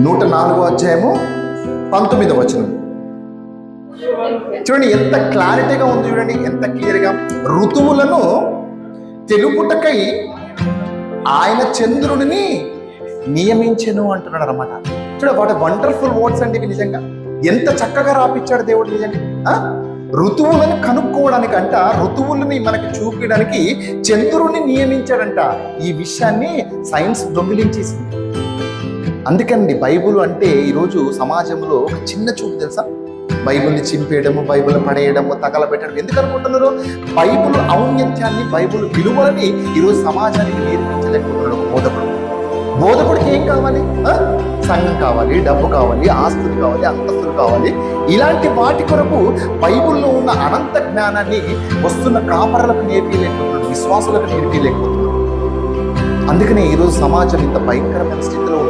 నూట నాలుగో అధ్యాయము పంతొమ్మిదవ వచనం. చూడండి ఎంత క్లారిటీగా ఉంది చూడండి ఎంత క్లియర్గా. ఋతువులను తెలుపుటకై ఆయన చంద్రుడిని నియమించెను అంటున్నాడు అనమాట చూడ వాటి వండర్ఫుల్ వర్డ్స్ అండి ఇవి నిజంగా. ఎంత చక్కగా రాపిచ్చాడు దేవుడు నిజంగా. ఆ? ఋతువులను కనుక్కోవడానికంట ఋతువులని మనకి చూపించడానికి చంద్రుడిని నియమించాడంట. ఈ విషయాన్ని సైన్స్ దొంగిలించేసింది. అందుకండి బైబుల్ అంటే ఈరోజు సమాజంలో ఒక చిన్న చూపు తెలుసా? బైబిల్ని చింపేయడము బైబిల్ పడేయడము తగలబెట్టడం ఎందుకు అనుకుంటున్నారు బైబుల్ ఔన్నత్యాన్ని బైబిల్ విలువలని ఈరోజు సమాజానికి నేర్పించలేకపోతున్నాడు ఒక బోధకుడు. బోధకుడికి ఏం కావాలి? సంఘం కావాలి డబ్బు కావాలి ఆస్తులు కావాలి అంతస్తులు కావాలి. ఇలాంటి వాటి కొరకు బైబిల్లో ఉన్న అనంత జ్ఞానాన్ని వస్తున్న కాపరలకు నేర్పించలేకపోతున్నాడు విశ్వాసులకు నేర్పించలేకపోతున్నాడు అందుకనే ఈరోజు సమాజం ఇంత భయంకరమైన స్థితిలో